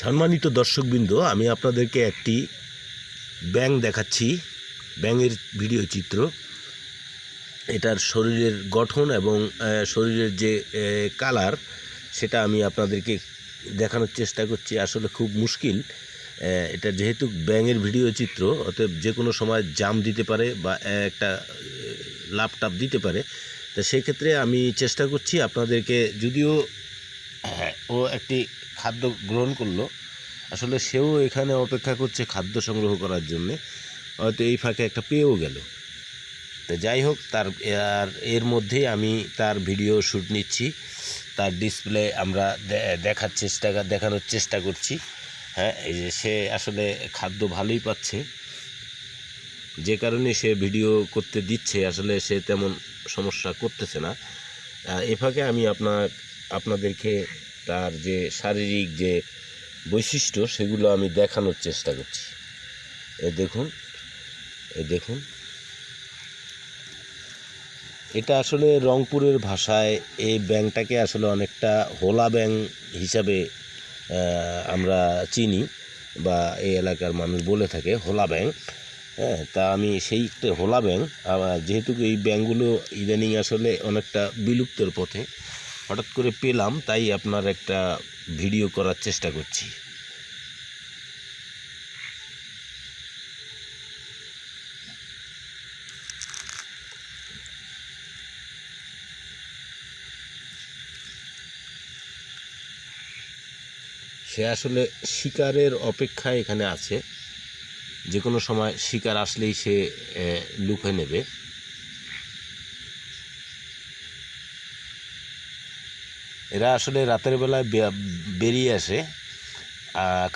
সম্মানিত দর্শকবৃন্দ, আমি আপনাদেরকে একটি ব্যাং দেখাচ্ছি। ব্যাঙের ভিডিও চিত্র। এটার শরীরের গঠন এবং শরীরের যে কালার সেটা আমি আপনাদেরকে দেখানোর চেষ্টা করছি। আসলে খুব মুশকিল। এটা যেহেতু ব্যাঙের ভিডিও চিত্র, অতএব যে কোনো সময় জাম দিতে পারে বা একটা লাপটাপ দিতে পারে। তো সেক্ষেত্রে আমি চেষ্টা করছি আপনাদেরকে, যদিও ও একটি খাদ্য গ্রহণ করল। আসলে সেও এখানে অপেক্ষা করছে খাদ্য সংগ্রহ করার জন্যে। হয়তো এই ফাঁকে একটা পেয়েও গেল। তো যাই হোক, তার, আর এর মধ্যেই আমি তার ভিডিও শ্যুট নিচ্ছি। তার ডিসপ্লে আমরা দেখার চেষ্টা, দেখানোর চেষ্টা করছি। হ্যাঁ এই যে সে আসলে খাদ্য ভালোই পাচ্ছে। যে কারণে সে ভিডিও করতে দিচ্ছে, আসলে সে তেমন সমস্যা করতেছে না। এ ফাঁকে আমি আপনার আপনাদেরকে তার যে শারীরিক যে বৈশিষ্ট্য, সেগুলো আমি দেখানোর চেষ্টা করছি। এ দেখুন এ দেখুন। এটা আসলে রংপুরের ভাষায় এই ব্যাংকটাকে আসলে অনেকটা হোলা ব্যাং হিসাবে আমরা চিনি বা এই এলাকার মানুষ বলে থাকে, হোলা ব্যাং। হ্যাঁ তা আমি সেই হোলা ব্যাং, আবার যেহেতু এই ব্যাংকগুলো ইদানিং আসলে অনেকটা বিলুপ্তর পথে হঠাৎ করে পেলাম, তাই আপনার একটা ভিডিও করার চেষ্টা করছি। সে আসলে শিকারের অপেক্ষায় এখানে আছে। যে কোনো সময় শিকার আসলেই সে লুফে নেবে। এরা আসলে রাতের বেলায় বেরিয়ে আসে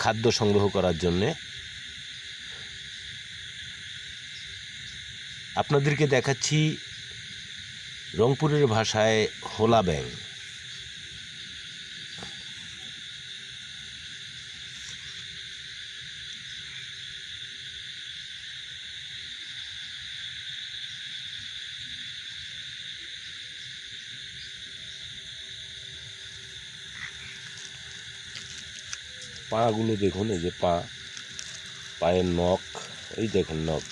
খাদ্য সংগ্রহ করার জন্যে। আপনাদেরকে দেখাচ্ছি রংপুরের ভাষায় হোলা ব্যাং পাগুলো দেখুন, এই যে পা, পায়ের নখ, এই দেখেন নখ।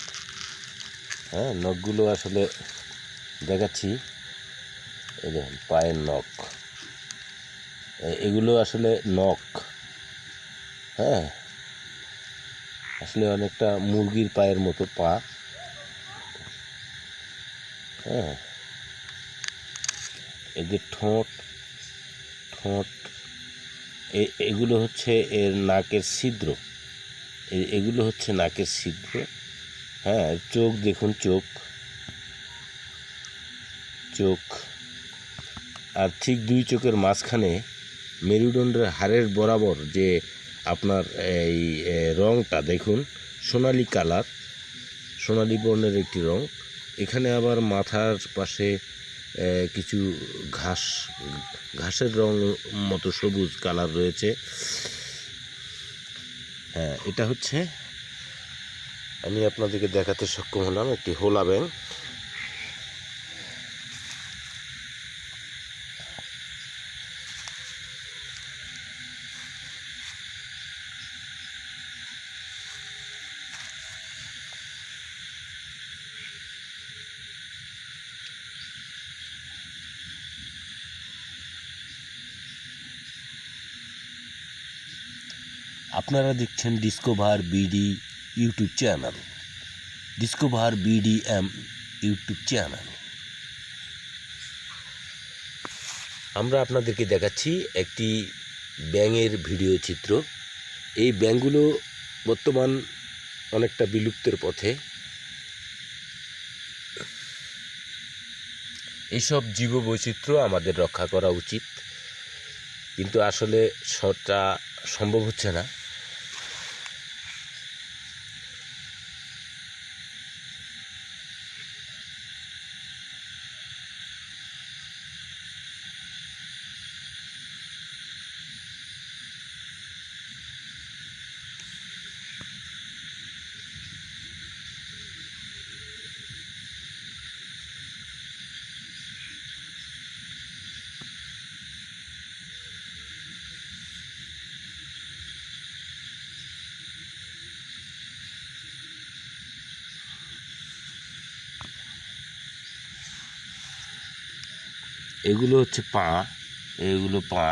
হ্যাঁ নখগুলো আসলে দেখাচ্ছি। এই দেখুন, পায়ের নখ। এগুলো আসলে নখ। হ্যাঁ আসলে অনেকটা মুরগির পায়ের মতো পা। হ্যাঁ এই যে ঠোঁট ঠোঁট এগুলো হচ্ছে এর নাকের ছিদ্র। এগুলো হচ্ছে নাকের ছিদ্র। হ্যাঁ চোখ দেখুন, চোখ। চোখ। আর ঠিক দুই চোখের মাঝখানে মেরুদণ্ডের হাড়ের বরাবর যে আপনার এই রংটা দেখুন, সোনালি কালার, সোনালি বর্ণের একটি রং। এখানে আবার মাথার পাশে কিছু ঘাস, ঘাসের রং মতো সবুজ কালার রয়েছে। হ্যাঁ এটা হচ্ছে, আমি আপনাদেরকে দেখাতে সক্ষম হলাম একটি হোলা ব্যাং আপনারা দেখছেন discover BD YouTube channel. Discover BDM YouTube channel. আমরা আপনাদেরকে দেখাচ্ছি একটি ব্যাঙের ভিডিও চিত্র। এই ব্যাঙগুলো বর্তমান অনেকটা বিলুপ্তের পথে। এইসব জীববৈচিত্র্য আমাদের রক্ষা করা উচিত। কিন্তু আসলে সেটা সম্ভব হচ্ছে না। এগুলো হচ্ছে পা, এগুলো পা।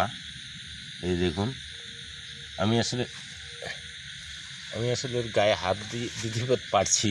এই দেখুন, আমি আসলে আমি আসলে ওর গায়ে হাত দিয়ে দিতে পারছি।